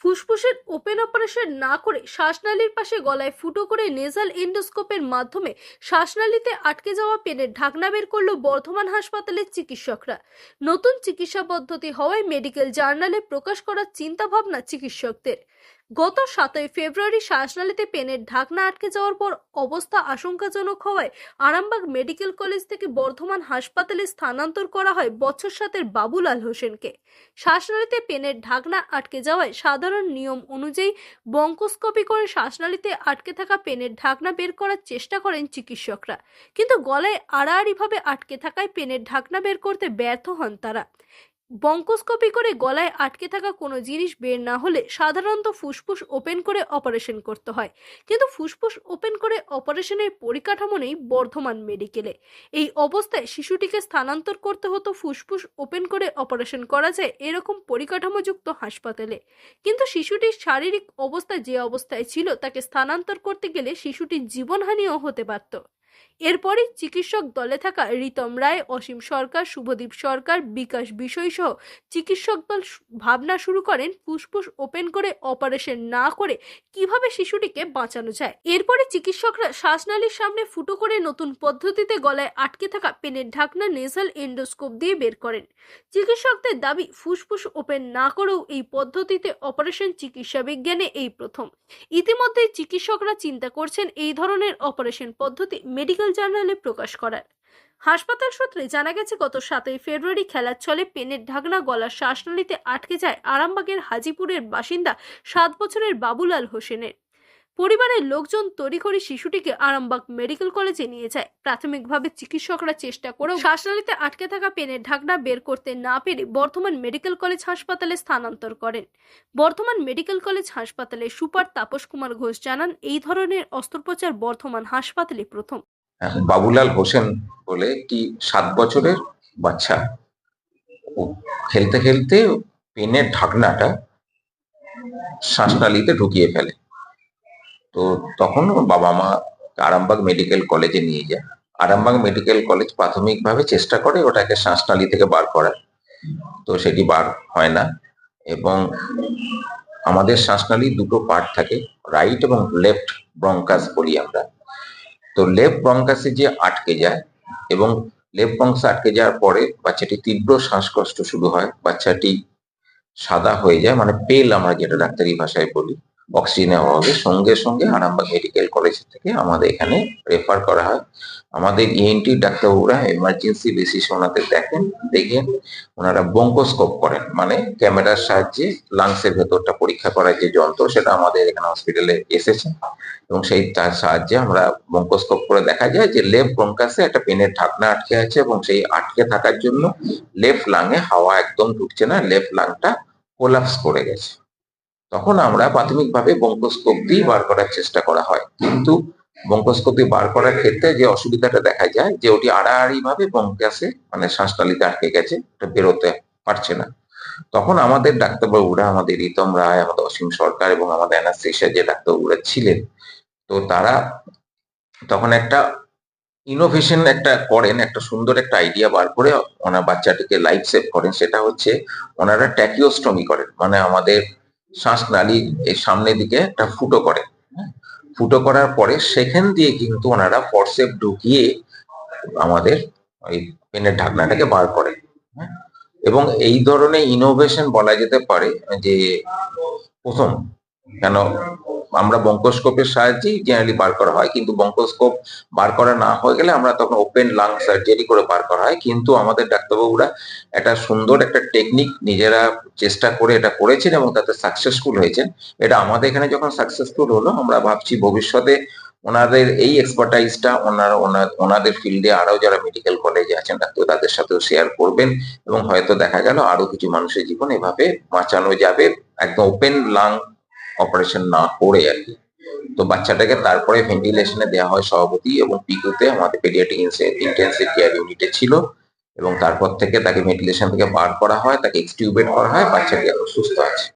ফুসফুসের open operation না করে শ্বাসনালীর পাশে গলায় ফুটো করে নেজাল এন্ডোস্কোপের মাধ্যমে শ্বাসনালীতে আটকে যাওয়া পেনের ঢাকনা বের করল বর্ধমান হাসপাতালের চিকিৎসকরা। নতুন চিকিৎসা পদ্ধতি হওয়ায় মেডিকেল জার্নালে প্রকাশ করার চিন্তাভাবনা চিকিৎসকদের। গত সাতই ফেব্রুয়ারি শ্বাসনালীতে পেনের ঢাকনা আটকে যাওয়ার পর অবস্থা আশঙ্কাজনক হওয়ায় আরামবাগ মেডিকেল কলেজ থেকে বর্ধমান হাসপাতালে স্থানান্তর করা হয় বছর সাতের বাবুলাল হোসেনকে। শ্বাসনালীতে পেনের ঢাকনা আটকে যাওয়ায় সাধারণ নিয়ম অনুযায়ী বঙ্কোস্কোপি করে শ্বাসনালীতে আটকে থাকা পেনের ঢাকনা বের করার চেষ্টা করেন চিকিৎসকরা। কিন্তু গলায় আড়াআড়িভাবে আটকে থাকায় পেনের ঢাকনা বের করতে ব্যর্থ হন তারা। বঙ্কোস্কোপি করে গলায় আটকে থাকা কোনো জিনিস বের না হলে সাধারণত ফুসফুস ওপেন করে অপারেশন করতে হয়। কিন্তু ফুসফুস ওপেন করে অপারেশনের পরিকাঠামো নেই বর্ধমান মেডিকেলে। এই অবস্থায় শিশুটিকে স্থানান্তর করতে হতো ফুসফুস ওপেন করে অপারেশন করা যায় এরকম পরিকাঠামোযুক্ত হাসপাতালে। কিন্তু শিশুটির শারীরিক অবস্থা যে অবস্থায় ছিল তাকে স্থানান্তর করতে গেলে শিশুটির জীবনহানিও হতে পারত। এরপরই চিকিৎসক দলে থাকা রিতম রায়, অসীম সরকার, শুভদীপ সরকার, বিকাশ বিষয় সহ চিকিৎসক দল ভাবনা শুরু করেন ফুসফুস ওপেন করে অপারেশন না করে কীভাবে শিশুটিকে বাঁচানো যায়। এরপরে চিকিৎসকরা শ্বাসনালীর সামনে ফুটো করে নতুন পদ্ধতিতে গলায় আটকে থাকা পেনের ঢাকনা নেজাল এন্ডোস্কোপ দিয়ে বের করেন। চিকিৎসকদের দাবি, ফুসফুস ওপেন না করেও এই পদ্ধতিতে অপারেশন চিকিৎসা বিজ্ঞানে এই প্রথম। ইতিমধ্যে চিকিৎসকরা চিন্তা করছেন এই ধরনের অপারেশন পদ্ধতি মেডিকেল জার্নালে প্রকাশ করার। হাসপাতাল সূত্রে জানা গেছে, গত সাতই ফেব্রুয়ারি খেলার ছলে পেনের ঢাকনা গলার শ্বাসনালীতে আটকে যায় আরামবাগের হাজিপুরের বাসিন্দা সাত বছরের বাবুলাল হোসেনের। পরিবারের লোকজন তড়িঘড়ি শিশুটিকে আরামবাগ মেডিকেল কলেজে নিয়ে যায়। প্রাথমিকভাবে চিকিৎসকরা চেষ্টা করেও শ্বাসনালীতে আটকে থাকা পেনের ঢাকনা বের করতে না পেরে বর্ধমান মেডিকেল কলেজ হাসপাতালে স্থানান্তর করেন। বর্ধমান মেডিকেল কলেজ হাসপাতালে সুপার তাপস কুমার ঘোষ জানান, এই ধরনের অস্ত্রোপচার বর্ধমান হাসপাতালে প্রথম। বাবুলাল হোসেন বলে একটি সাত বছরের বাচ্চা। খেলতে খেলতে পেনের ঢাকনাটা শ্বাসনালীতে ঢুকিয়ে ফেলে। তো তখন বাবা মা আরামবাগ মেডিকেল কলেজে নিয়ে যায়। আরামবাগ মেডিকেল কলেজ প্রাথমিকভাবে চেষ্টা করে ওটাকে শ্বাসনালী থেকে বার করার। তো সেটি বার হয় না এবং আমাদের শ্বাসনালী দুটো পার্ট থাকে রাইট এবং লেফট ব্রঙ্কাস বলি আমরা। তো লেফট ব্রঙ্কাসে যে আটকে যায় এবং লেফট ব্রঙ্কাসে আটকে যাওয়ার পরে বাচ্চাটি তীব্র শ্বাসকষ্ট শুরু হয়, বাচ্চাটি সাদা হয়ে যায় মানে পেল আমরা যেটা ডাক্তারি ভাষায় বলি। অক্সিজেনের অভাবে সঙ্গে সঙ্গে আরামবাগ মেডিকেল কলেজ থেকে আমাদের এখানে রেফার করা হয়। আমাদের ইএনটি ডাক্তারবাবুরা এমার্জেন্সি বেসিস ওনাদের দেখেন দেখেন, ওনারা বঙ্কোস্কোপ করেন মানে ক্যামেরার সাহায্যে লাংসের ভেতরটা পরীক্ষা করার যে যন্ত্র, সেটা আমাদের এখানে হসপিটালে এসেছে। এবং সেই তার সাহায্যে আমরা বঙ্কোস্কোপ করে দেখা যায় যে লেফট ব্রঙ্কাসে একটা পেনের ঢাকনা আটকে আছে এবং সেই আটকে থাকার জন্য লেফট লাংয়ে হাওয়া একদম ঢুকছে না লেফট লাংটা কোলাপস করে গেছে। তখন আমরা প্রাথমিকভাবে বঙ্কোস্কোপ বার করার চেষ্টা করা হয়। কিন্তু বঙ্কোস্কোপ বার করার ক্ষেত্রে যে অসুবিধাটা দেখা যায়, যে ওটি আড়াআড়ি ভাবে বঙ্কাসে মানে শ্বাসনালীতে আটকে গেছে, ওটা বেরোতে পারছে না। তখন আমাদের ডাক্তারবাবুরা, আমাদের রিতম রায়, আমাদের অসীম সরকার এবং আমাদের অ্যানাস্থেশিয়া যে ডাক্তারবাবুরা ছিলেন, তো তারা তখন একটা ইনোভেশন একটা করেন, একটা সুন্দর একটা আইডিয়া বার করে ওনার বাচ্চাটিকে লাইফ সেভ করেন। সেটা হচ্ছে ওনারা ট্যাকিওস্টমি করেন। মানে আমাদের শ্বাসনালীর এর সামনের দিকে একটা ফুটো করেন হ্যাঁ? ফুটো করার পরে সেখান দিয়ে কিন্তু ওনারা ফরসেপ ঢুকিয়ে আমাদের ওই পেনের ঢাকনাটাকে বার করেন হ্যাঁ? এবং এই ধরনের ইনোভেশন বলা যেতে পারে যে প্রথম কেন আমরা বঙ্কোস্কোপের সাহায্যেই জেনারেলি বার করা হয়, কিন্তু বঙ্কোস্কোপ বার করা না হয়ে গেলে আমরা তখন ওপেন লাং সার্জারি করে বার করা হয়। কিন্তু আমাদের ডাক্তারবাবুরা একটা সুন্দর একটা টেকনিক নিজেরা চেষ্টা করে এটা করেছেন এবং তাতে সাকসেসফুল হয়েছেন। এটা আমাদের এখানে যখন সাকসেসফুল হলো, আমরা ভাবছি ভবিষ্যতে ওনাদের এই এক্সপার্টাইজটা ওনারা ওনা- ওনাদের ফিল্ডে আরও যারা মেডিকেল কলেজে আছেন, ডাক্তার তাদের সাথেও শেয়ার করবেন এবং হয়তো দেখা গেল আরও কিছু মানুষের জীবন এভাবে বাঁচানো যাবে। একদম ওপেন লাং অপারেশন না করে আর কি। তো বাচ্চাটাকে তারপরে ভেন্টিলেশনে দেওয়া হয় সভাপতি এবং পিকুতে, আমাদের পেডিয়াটিক ইন্টেন্সিভ কেয়ার ইউনিটে ছিল এবং তারপর থেকে তাকে ভেন্টিলেশন থেকে বার করা হয়, তাকে এক্সটিউবেট করা হয়, বাচ্চাটি এখন সুস্থ আছে।